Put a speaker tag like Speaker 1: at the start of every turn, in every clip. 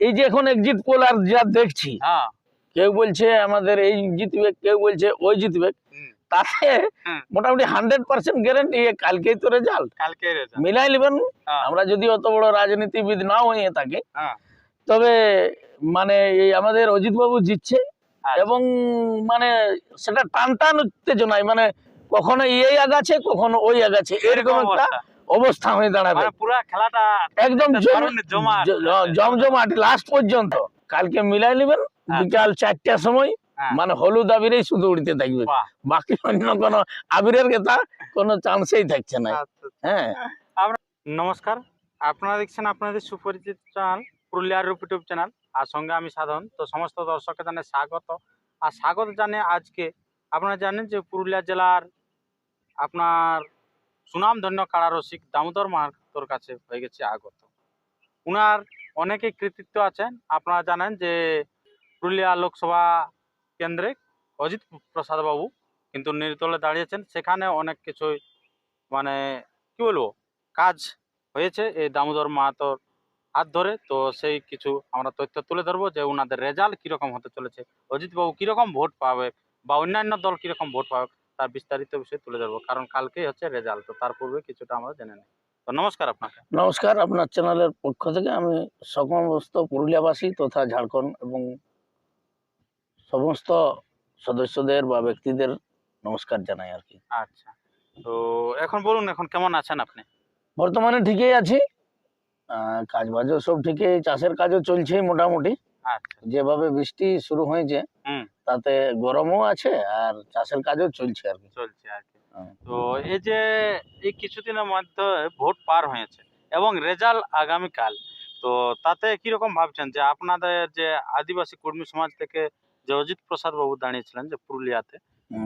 Speaker 1: এই যে এখন এক্সিট পোল আর যা দেখছি
Speaker 2: হ্যাঁ।
Speaker 1: কেউ বলছে আমাদের এই জিতবে কেউ বলছে ওই জিতবে তাতে মোটামুটি হান্ড্রেড পার্সেন্ট গ্যারেন্টি কালকেই তো রেজাল্ট মিলাই নেবেন।
Speaker 2: হ্যাঁ।
Speaker 1: আমরা যদি অত বড় রাজনীতিবিদ না হয়ে থাকি
Speaker 2: হ্যাঁ।
Speaker 1: তবে মানে এই আমাদের অজিত বাবু জিতছে
Speaker 2: আচ্ছা।
Speaker 1: এবং মানে সেটা টান টান উত্তেজনায় মানে কখনো এই আগাছে কখনো ওই আগাছে এরকম একটা
Speaker 2: অবস্থা।
Speaker 1: হয়ে দাঁড়াবে।
Speaker 2: মানে পুরা খেলাটা
Speaker 1: একদম জমজমাট লাস্ট পর্যন্ত। কালকে মিলাই নেবেন বিকাল চারটার সময়
Speaker 2: হ্যাঁ।
Speaker 1: মানে হলুদ আবিরেই শুধু উড়তে থাকবে। বাকি অন্য কোনো আবিরের কথা কোনো চান্সেই থাকছে না।
Speaker 2: আচ্ছা,
Speaker 1: হ্যাঁ।
Speaker 2: নমস্কার। আপনারা দেখছেন আপনাদের সুপরিচিত চ্যানেল পুরুলিয়ার রূপ ইউটিউব চ্যানেল আর সঙ্গে আমি সাধন। তো সমস্ত দর্শককে জানে স্বাগত। আর স্বাগত জানে আজকে। আপনারা জানেন যে পুরুলিয়া জেলার আপনার সুনামধন্য কারারসিক দামোদর মাহাতোর কাছে হয়ে গেছে আগত। উনার অনেকেই কৃতিত্ব আছেন। আপনারা জানেন যে পুরুলিয়া লোকসভা কেন্দ্রে অজিত প্রসাদ বাবু কিন্তু নির্দলে দাঁড়িয়েছেন। সেখানে অনেক কিছুই মানে কি বলব, কাজ হয়েছে। এই দামোদর মাহাতোর হাত ধরে। তো সেই কিছু আমরা তথ্য তুলে ধরবো যে ওনাদের রেজাল্ট কীরকম হতে চলেছে। অজিত বাবু কীরকম ভোট পাবে বা অন্যান্য দল কীরকম ভোট পাবে? তার বিস্তারিত বিষয় তুলে ধরবো। কারণ কালকেই হচ্ছে রেজাল্ট তো তার পূর্বে কিছুটা আমরা জেনে নিই। তো নমস্কার আপনাকে।
Speaker 1: নমস্কার আপনার চ্যানেলের পক্ষ থেকে আমি সমস্ত পুরুলিয়াবাসী তথা ঝাড়খণ্ড এবং সমস্ত সদস্যদের বা ব্যক্তিদের নমস্কার জানাই আর কি।
Speaker 2: আচ্ছা তো এখন বলুন এখন কেমন আছেন আপনি?
Speaker 1: বর্তমানে ঠিকই আছি। কাজ বাজও সব ঠিকই চাষের কাজও চলছেই মোটামুটি।
Speaker 2: আচ্ছা।
Speaker 1: যেভাবে বৃষ্টি শুরু হয়েছে
Speaker 2: হুম।
Speaker 1: তাতে গরমও আছে আর চাষের কাজও চলছে আর কি
Speaker 2: চলছে আর কি
Speaker 1: হ্যাঁ।
Speaker 2: তো এই যে এই কিছুদিনের মধ্যে ভোট পার হয়েছে এবং রেজাল্ট আগামীকাল তো তাতে কীরকম ভাবছেন যে আপনাদের যে আদিবাসী কর্মী সমাজ থেকে যে অজিত প্রসাদ বাবু দাঁড়িয়েছিলেন যে পুরুলিয়াতে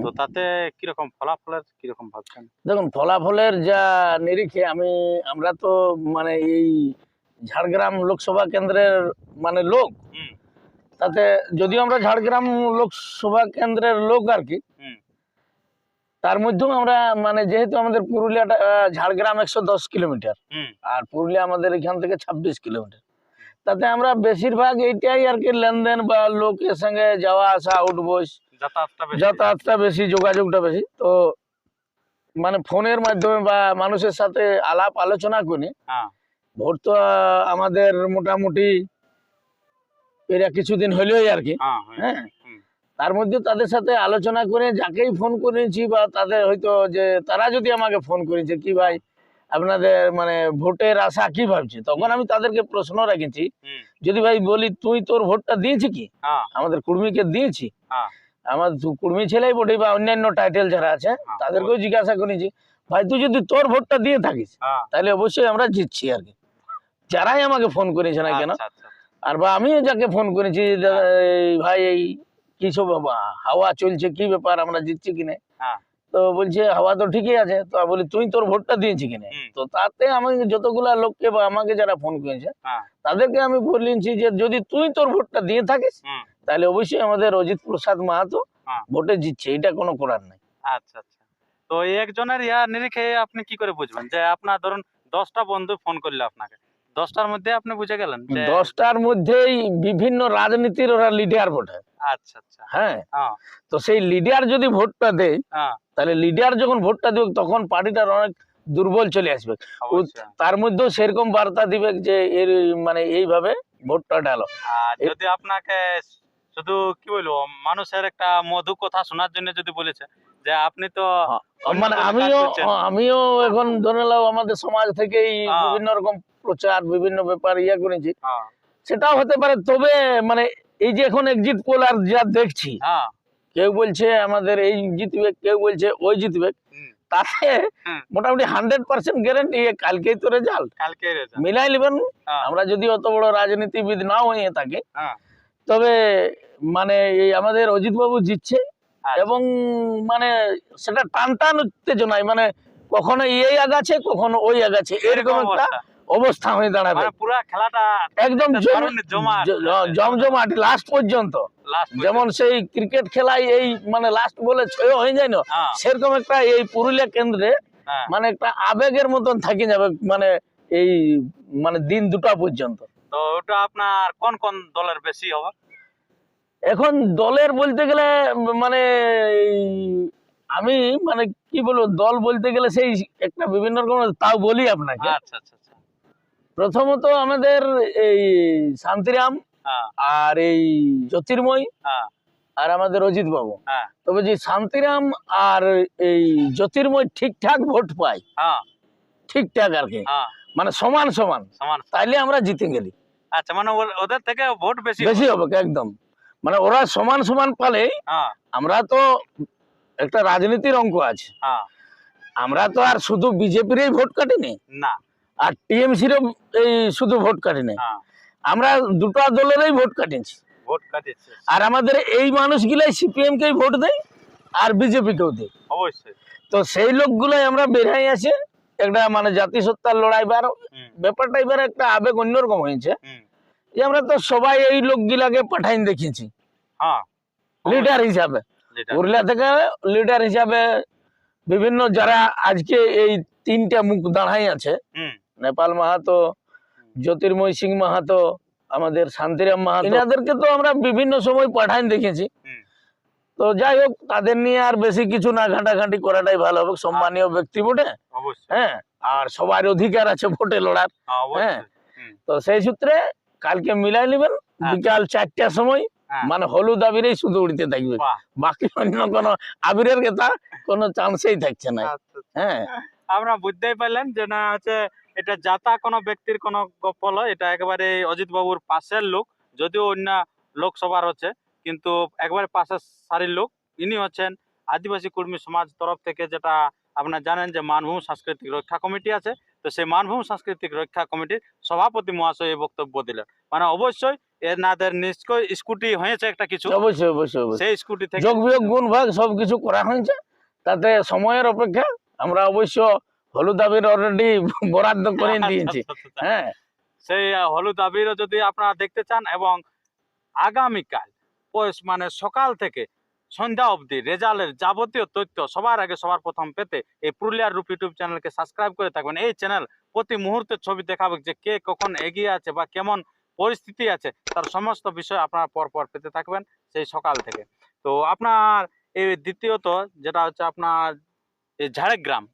Speaker 2: তো তাতে কীরকম ফলাফলের কীরকম ভাবছেন
Speaker 1: দেখুন ফলাফলের যা নিরিখে আমি আমরা তো মানে এই ঝাড়গ্রাম লোকসভা কেন্দ্রের মানে লোক। তাতে যদিও আমরা ঝাড়গ্রাম লোকসভা কেন্দ্রের লোক আর কি
Speaker 2: হুম।
Speaker 1: তার মধ্যেও আমরা মানে যেহেতু আমাদের পুরুলিয়াটা ঝাড়গ্রাম একশো দশ কিলোমিটার আর পুরুলিয়া আমাদের এখান থেকে ছাব্বিশ কিলোমিটার। তাতে আমরা বেশিরভাগ এইটাই আর কি লেনদেন বা লোকের সঙ্গে যাওয়া আসা আউটবোস
Speaker 2: যাতায়াতটা বেশি।
Speaker 1: যাতায়াতটা বেশি যোগাযোগটা বেশি। তো মানে ফোনের মাধ্যমে বা মানুষের সাথে আলাপ আলোচনা করে
Speaker 2: হ্যাঁ।
Speaker 1: ভোট তো আমাদের মোটামুটি এরা কিছুদিন হলেই আর কি।
Speaker 2: হ্যাঁ হ্যাঁ।
Speaker 1: হ্যাঁ। তার মধ্যে তাদের সাথে আলোচনা করে যাকেই ফোন করেছি বা তাদের হয়তো যে তারা যদি আমাকে ফোন করেছে কি ভাই আপনাদের মানে ভোটের আশা কি ভাবছে? তখন আমি তাদেরকে প্রশ্ন রেখেছি। যদি ভাই বলি তুই তোর ভোটটা দিয়েছি কি?
Speaker 2: হ্যাঁ।
Speaker 1: আমাদের কুর্মীকে দিয়েছি। আমার কুর্মী ছেলেই বটে বা অন্যান্য টাইটেল যারা আছে তাদেরকেও জিজ্ঞাসা করেছি ভাই তুই যদি তোর ভোটটা দিয়ে থাকিস তাহলে অবশ্যই আমরা জিতছি আর কি। যারাই আমাকে ফোন করেছে না কেন
Speaker 2: আচ্ছা আচ্ছা।
Speaker 1: আর বা আমিও যাকে ফোন করেছি ভাই এই কি সব হাওয়া চলছে কি ব্যাপার? আমরা জিতছি কিনে?
Speaker 2: হ্যাঁ।
Speaker 1: তো বলছে হাওয়া তো ঠিকই আছে। তো বলি তুই তোর ভোটটা দিয়েছি কিনে? তো তাতে আমি যতগুলা লোককে বা আমাকে যারা ফোন করেছে
Speaker 2: হ্যাঁ।
Speaker 1: তাদেরকে আমি বলেছি যে যদি তুই তোর ভোটটা দিয়ে থাকিস তাহলে অবশ্যই আমাদের অজিত প্রসাদ মাহাতো
Speaker 2: হ্যাঁ।
Speaker 1: ভোটে জিতছে। এটা কোনো করার নাই।
Speaker 2: আচ্ছা আচ্ছা। তো একজনের ইয়া নিরিখে আপনি কি করে বুঝবেন? যে আপনার ধরুন দশটা বন্ধু ফোন করলে আপনাকে। দশটার মধ্যে আপনি বুঝে গেলেন
Speaker 1: দশটার মধ্যেই বিভিন্ন রাজনীতির ওরা লিডার ভোটে।
Speaker 2: আচ্ছা আচ্ছা।
Speaker 1: হ্যাঁ।
Speaker 2: হ্যাঁ।
Speaker 1: তো সেই লিডার যদি ভোটটা দেয়
Speaker 2: হ্যাঁ।
Speaker 1: তাহলে লিডার যখন ভোটটা দেবে তখন পার্টিটার অনেক দুর্বল চলে আসবে। তার মধ্যেও সেরকম বার্তা দিবে যে এর মানে এইভাবে ভোটটা
Speaker 2: আর যদি আপনাকে শুধু কি বলব মানুষের একটা মধু কথা শোনার জন্য যদি বলেছে যে আপনি তো
Speaker 1: মানে আমিও আমিও এখন ধরে নাও আমাদের সমাজ থেকেই
Speaker 2: হ্যাঁ।
Speaker 1: বিভিন্ন রকম প্রচার বিভিন্ন ব্যাপার ইয়ে করেছি।
Speaker 2: হ্যাঁ।
Speaker 1: সেটাও হতে পারে তবে মানে এই যে এখন এক্সিট পোল আর যা দেখছি
Speaker 2: হ্যাঁ।
Speaker 1: কেউ বলছে আমাদের এই জিতবে কেউ বলছে ওই জিতবে তাতে মোটামুটি হান্ড্রেড পার্সেন্ট গ্যারেন্টি কালকেই তো রেজাল্ট মিলাই নেবেন
Speaker 2: হ্যাঁ।
Speaker 1: আমরা যদি অত বড় রাজনীতিবিদ না হয়ে থাকি
Speaker 2: হ্যাঁ।
Speaker 1: তবে মানে এই আমাদের অজিত বাবু জিতছে
Speaker 2: আচ্ছা।
Speaker 1: এবং মানে সেটা টান টান উত্তেজনায় মানে কখনো এই আগাছে কখনো ওই আগাছে এরকম একটা
Speaker 2: অবস্থা।
Speaker 1: হয়ে দাঁড়াবে।
Speaker 2: মানে পুরা খেলাটা
Speaker 1: একদম জমজমাট লাস্ট পর্যন্ত। যেমন সেই ক্রিকেট খেলায় এই মানে লাস্ট বলে ছয় হয়ে যায় না
Speaker 2: হ্যাঁ।
Speaker 1: সেরকম একটা এই পুরুলিয়া কেন্দ্রে
Speaker 2: হ্যাঁ।
Speaker 1: মানে একটা আবেগের মতন থাকি যাবে মানে এই মানে দিন দুটা পর্যন্ত।
Speaker 2: তো ওটা আপনার কোন কোন দলের বেশি হবে?
Speaker 1: এখন দলের বলতে গেলে মানে আমি মানে কি বলব দল বলতে গেলে সেই একটা বিভিন্ন রকম তাও বলি আপনাকে।
Speaker 2: আচ্ছা আচ্ছা আচ্ছা।
Speaker 1: প্রথমত আমাদের এই শান্তিরাম
Speaker 2: হ্যাঁ।
Speaker 1: আর এই জ্যোতির্ময়
Speaker 2: হ্যাঁ।
Speaker 1: আর আমাদের অজিত বাবু।
Speaker 2: হ্যাঁ।
Speaker 1: তবে যে শান্তিরাম আর এই জ্যোতির্ময় ঠিকঠাক ভোট পায়
Speaker 2: হ্যাঁ।
Speaker 1: ঠিকঠাক আর কি। মানে সমান সমান।
Speaker 2: সমান।
Speaker 1: তাইলে আমরা জিতে গেলি।
Speaker 2: আচ্ছা মানে ওদের থেকে ভোট বেশি
Speaker 1: বেশি হবে। একদম। মানে ওরা সমান সমান পালে
Speaker 2: হ্যাঁ।
Speaker 1: আমরা তো একটা রাজনীতির অঙ্ক আছে।
Speaker 2: হ্যাঁ।
Speaker 1: আমরা তো আর শুধু বিজেপিরই ভোট কাটিনি।
Speaker 2: না।
Speaker 1: আর টিএমসিরও এই শুধু ভোট কাটিনি।
Speaker 2: হ্যাঁ।
Speaker 1: আমরা দুটো দলেরই ভোট কাটিয়েছি।
Speaker 2: ভোট কাটিয়েছে।
Speaker 1: আর আমাদের এই মানুষগুলাই সিপিএম কেই ভোট দেয় আর বিজেপি কেও দেয়।
Speaker 2: অবশ্যই।
Speaker 1: তো সেই লোকগুলাই আমরা বেরাই আছে। একটা মানে জাতিসত্তার লড়াই বার ব্যাপারটা এবার একটা আবেগ অন্যরকম হয়েছে। আমরা তো সবাই এই লোকগুলাকে পাঠাইন দেখেছি
Speaker 2: হ্যাঁ
Speaker 1: লিডার হিসাবে। পুরুলিয়া থেকে লিডার হিসাবে বিভিন্ন যারা আজকে এই তিনটা মুখ দাঁড়াই আছে নেপাল মাহাতো জ্যোতির্ময় সিং মাহাতো আমাদের শান্তিরাম মাহাতো এনাদেরকে তো আমরা বিভিন্ন সময় পাঠান দেখেছি তো যাই হোক তাদের নিয়ে আর বেশি কিছু না ঘাঁটাঘাঁটি করাটাই ভালো হবে সম্মানীয় ব্যক্তি বটে। হ্যাঁ আর সবার অধিকার আছে ভোটে লড়ার।
Speaker 2: হ্যাঁ
Speaker 1: হ্যাঁ। তো সেই সূত্রে কালকে মিলাই নেবেন বিকাল চারটার সময়
Speaker 2: হ্যাঁ।
Speaker 1: মানে হলুদ আবিরেই শুধু উড়তে থাকবে। বাকি অন্য কোনো আবিরের কথা কোনো চান্সেই থাকছে না।
Speaker 2: আচ্ছা
Speaker 1: হ্যাঁ।
Speaker 2: আমরা বুঝতেই পারলেন যে না হচ্ছে এটা যাতা কোনো ব্যক্তির কোনো গপ্প নয় এটা একেবারে অজিত বাবুর পাশের লোক যদিও অন্য লোকসভার হচ্ছে কিন্তু একবারে পাশের সারির লোক ইনি হচ্ছেন আদিবাসী কর্মী সমাজ তরফ থেকে যেটা আপনারা জানেন যে মানভূম সাংস্কৃতিক রক্ষা কমিটি আছে তো সেই মানভূম সাংস্কৃতিক রক্ষা কমিটির সভাপতি মহাশয় এই বক্তব্য দিলেন। মানে অবশ্যই এনাদের নিশ্চয় স্কুটি হয়েছে একটা কিছু।
Speaker 1: অবশ্যই অবশ্যই
Speaker 2: সেই স্কুটি থেকে
Speaker 1: যোগ বিয়োগ গুণ ভাগ সবকিছু করা হয়েছে। তাতে সময়ের অপেক্ষা আমরা অবশ্য হলুদ আবির অলরেডি বরাদ্দ করে দিয়েছি।
Speaker 2: আচ্ছা, আচ্ছা, আচ্ছা।
Speaker 1: হ্যাঁ।
Speaker 2: সেই হলুদ আবিরও যদি আপনারা দেখতে চান এবং আগামীকাল মানে সকাল থেকে সন্ধ্যা অবধি। রেজাল্টের যাবতীয় তথ্য সবার আগে সবার প্রথম পেতে এই পুরুলিয়ার রূপ ইউটিউব চ্যানেলকে সাবস্ক্রাইব করে থাকবেন। এই চ্যানেল প্রতি মুহূর্তের ছবি দেখাবে যে কে কখন এগিয়ে আছে বা কেমন পরিস্থিতি আছে তার সমস্ত বিষয় আপনারা পর পর পেতে থাকবেন সেই সকাল থেকে। তো আপনার এই দ্বিতীয়ত যেটা হচ্ছে আপনার এই ঝাড়গ্রাম।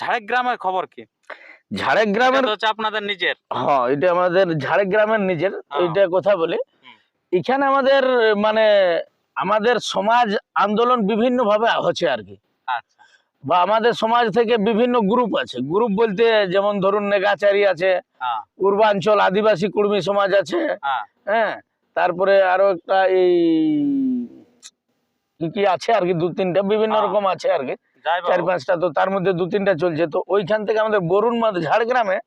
Speaker 2: ঝাড়গ্রামের খবর কি?
Speaker 1: ঝাড়গ্রামের
Speaker 2: হচ্ছে আপনাদের নিজের।
Speaker 1: হ্যাঁ এটা আমাদের ঝাড়গ্রামের নিজের এটা কথা বলি। এখানে আমাদের মানে আমাদের সমাজ আন্দোলন বিভিন্ন ভাবে হচ্ছে আর কি।
Speaker 2: আচ্ছা।
Speaker 1: বা আমাদের সমাজ থেকে বিভিন্ন গ্রুপ আছে। গ্রুপ বলতে যেমন ধরুন নেগাচারি আছে
Speaker 2: হ্যাঁ।
Speaker 1: পূর্বাঞ্চল আদিবাসী কুর্মী সমাজ আছে
Speaker 2: হ্যাঁ।
Speaker 1: হ্যাঁ। তারপরে আরও একটা এই কি কি আছে আর কি দু তিনটা বিভিন্ন
Speaker 2: হ্যাঁ।
Speaker 1: রকম আছে আর কি। চার পাঁচটা তো তার মধ্যে দু তিনটা চলছে। তো ওইখান থেকে আমাদের বরুণ মাদ- ঝাড়গ্রামে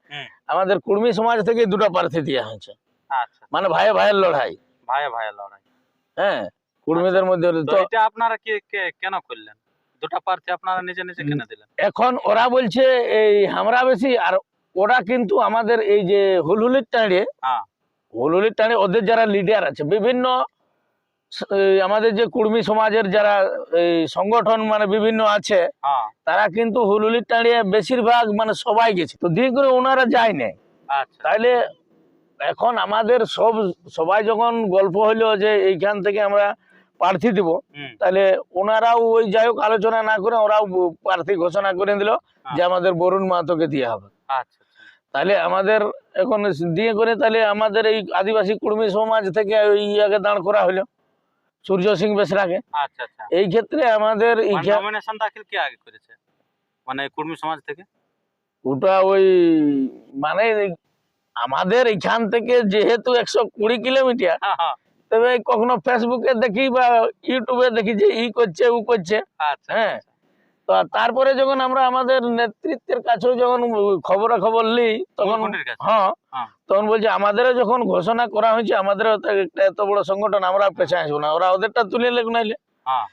Speaker 1: আমাদের কুর্মী সমাজ থেকে দুটো প্রার্থী দেওয়া হয়েছে।
Speaker 2: আচ্ছা।
Speaker 1: মানে ভাইয়ে ভাইয়ের লড়াই।
Speaker 2: ভাই ভাই লড়াই।
Speaker 1: হ্যাঁ। কুর্মীদের মধ্যে
Speaker 2: তো এটা আপনারা কি কেন করলেন? দুটো প্রার্থী আপনারা নিজে নিজে। কেন দিলেন?
Speaker 1: এখন ওরা বলছে এই আমরা বেশি আর ওরা কিন্তু আমাদের এই যে হুলহুলির টাঁড়ে
Speaker 2: হ্যাঁ।
Speaker 1: হুলহুলির টাঁড়ে ওদের যারা লিডার আছে বিভিন্ন আমাদের যে কুর্মী সমাজের যারা এই সংগঠন মানে বিভিন্ন আছে
Speaker 2: হ্যাঁ।
Speaker 1: তারা কিন্তু হুলহুলির টাঁড়িয়ে বেশিরভাগ মানে সবাই গেছে। তো দিয়ে করে ওনারা যায় না
Speaker 2: আচ্ছা।
Speaker 1: তাইলে এখন আমাদের সব সবাই যখন গল্প হইল যে এইখান থেকে আমরা প্রার্থী দিব তাহলে ওনারাও ওই যাই হোক আলোচনা না করে ওরাও প্রার্থী ঘোষণা করে দিল যে আমাদের বরুণ মাহাতোকে দেওয়া হবে।
Speaker 2: আচ্ছা আচ্ছা।
Speaker 1: তাহলে আমাদের এখন দিয়ে করে তাহলে আমাদের এই আদিবাসী কুর্মী সমাজ থেকে ওই ইয়াকে দাঁড় করা হলো সূর্য সিং বেসরাকে।
Speaker 2: আচ্ছা আচ্ছা।
Speaker 1: এই ক্ষেত্রে আমাদের
Speaker 2: আগে মানে কুর্মী সমাজ থেকে?
Speaker 1: ওটা ওই মানে আমাদের এখান থেকে যেহেতু একশো কুড়ি কিলোমিটার
Speaker 2: হ্যাঁ হ্যাঁ।
Speaker 1: তবে কখনো ফেসবুকে দেখি বা ইউটিউবে দেখি যে ই করছে ও করছে।
Speaker 2: আচ্ছা
Speaker 1: হ্যাঁ। তো তারপরে যখন আমরা আমাদের নেতৃত্বের কাছেও যখন খবরা খবর নিই তখন হ্যাঁ
Speaker 2: হ্যাঁ।
Speaker 1: তখন বলছে আমাদেরও যখন ঘোষণা করা হয়েছে আমাদেরও একটা এত বড় সংগঠন আমরা পেছনে আসব না। ওরা ওদেরটা তুলে লেগ নাইলে।
Speaker 2: হ্যাঁ।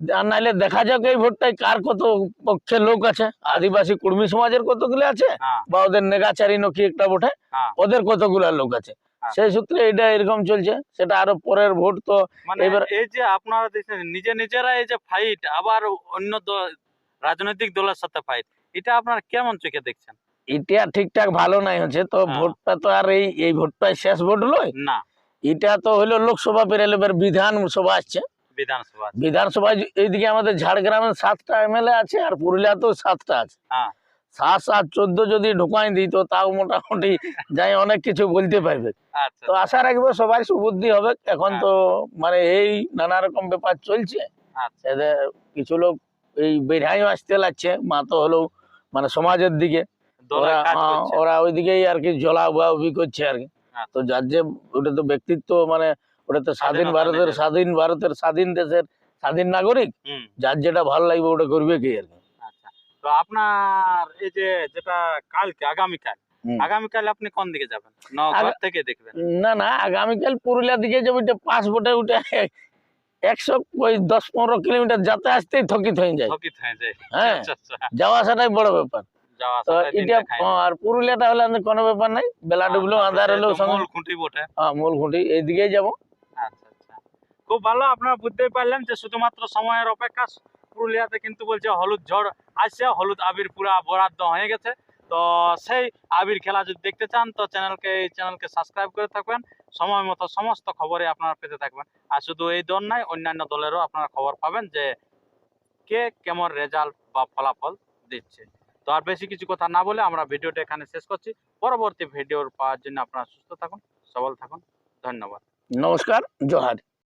Speaker 1: আর নাইলে দেখা যাক এই ভোটটায় কার কত পক্ষে লোক আছে। আদিবাসী কুর্মী সমাজের কতগুলো আছে
Speaker 2: হ্যাঁ।
Speaker 1: বা ওদের নেগাচারি নকি একটা ভোটে ওদের কতগুলা লোক আছে। সেই সূত্রে এটা এরকম চলছে সেটা আরও পরের ভোট তো
Speaker 2: মানে
Speaker 1: এবার-
Speaker 2: এই যে আপনারা দেখছেন নিজে নিজেরা এই যে ফাইট আবার অন্য রাজনৈতিক দলের সাথে ফাইট এটা আপনারা কেমন চোখে দেখছেন?
Speaker 1: এটা ঠিকঠাক ভালো নাই হচ্ছে তো
Speaker 2: হ্যাঁ।
Speaker 1: ভোটটা তো আর এই এই ভোটটা শেষ ভোট লয়
Speaker 2: না।
Speaker 1: এটা তো হলো লোকসভা পেরিয়ে এবার বিধানসভা আসছে।
Speaker 2: বিধানসভা
Speaker 1: বিধানসভায় এইদিকে আমাদের ঝাড়গ্রামের সাতটা এমএলএ আছে আর পুরুলিয়াতেও সাতটা আছে।
Speaker 2: হ্যাঁ।
Speaker 1: সাত সাত চোদ্দ যদি ঢুকাই দিই তো তাও মোটামুটি যাই অনেক কিছু বলতে পারবে।
Speaker 2: আচ্ছা।
Speaker 1: তো আশা রাখব সবাই সুবুদ্ধি হবে। এখন
Speaker 2: হ্যাঁ।
Speaker 1: তো মানে এই নানা রকম ব্যাপার চলছে।
Speaker 2: আচ্ছা।
Speaker 1: কিছু লোক এই বেড়াইও আসতে লাগছে। মা তো হলো মানে সমাজের দিকে। ওরা ওরা ওইদিকেই আর কি জলা উবি করছে আর কি।
Speaker 2: আচ্ছা।
Speaker 1: তো যার যে ওটা তো ব্যক্তিত্ব মানে ওটা তো স্বাধীন ভারতের স্বাধীন ভারতের স্বাধীন দেশের স্বাধীন নাগরিক। যার যেটা ভালো লাগবে ওটা করবে কি আর কি।
Speaker 2: তো আপনার এই যে যেটা কালকে আগামীকাল আগামীকাল আপনি কোন দিকে যাবেন? নগর থেকে দেখবেন।
Speaker 1: না না আগামীকাল পুরুলিয়া দিকে যে ওইটা পাঁচ ভোটে উঠে একশো ওই দশ পনেরো কিলোমিটার যাতে আসতেই থকিত হয়ে যায়।
Speaker 2: স্থগিত হয়ে যায়।
Speaker 1: হ্যাঁ
Speaker 2: আচ্ছা আচ্ছা।
Speaker 1: যাওয়া আসাটাই বড় ব্যাপার। এটা আর পুরুলিয়াটা হলে আমাদের কোনো ব্যাপার নাই। বেলা হলেও
Speaker 2: মূল খুঁটি বটে।
Speaker 1: হ্যাঁ মূল খুঁটি। এইদিকেই যাব।
Speaker 2: আচ্ছা আচ্ছা। খুব ভালো আপনারা বুঝতেই পারলেন যে শুধুমাত্র সময়ের অপেক্ষা পুরুলিয়াতে কিন্তু বলছে হলুদ ঝড় আসছে, হলুদ আবির পুরা বরাদ্দ হয়ে গেছে। তো সেই আবির খেলা যদি দেখতে চান, তো চ্যানেলকে, এই চ্যানেলকে সাবস্ক্রাইব করে থাকবেন। সময় মতো সমস্ত খবরে আপনারা পেতে থাকবেন। আর শুধু এই দল নাই অন্যান্য দলেরও আপনারা খবর পাবেন যে কে কেমন রেজাল্ট বা ফলাফল দিচ্ছে। তো আর বেশি কিছু কথা না বলে আমরা ভিডিওটা এখানে শেষ করছি। পরবর্তী ভিডিওর পাওয়ার জন্য আপনারা সুস্থ থাকুন, সবল থাকুন। ধন্যবাদ।
Speaker 1: নমস্কার, জোহার।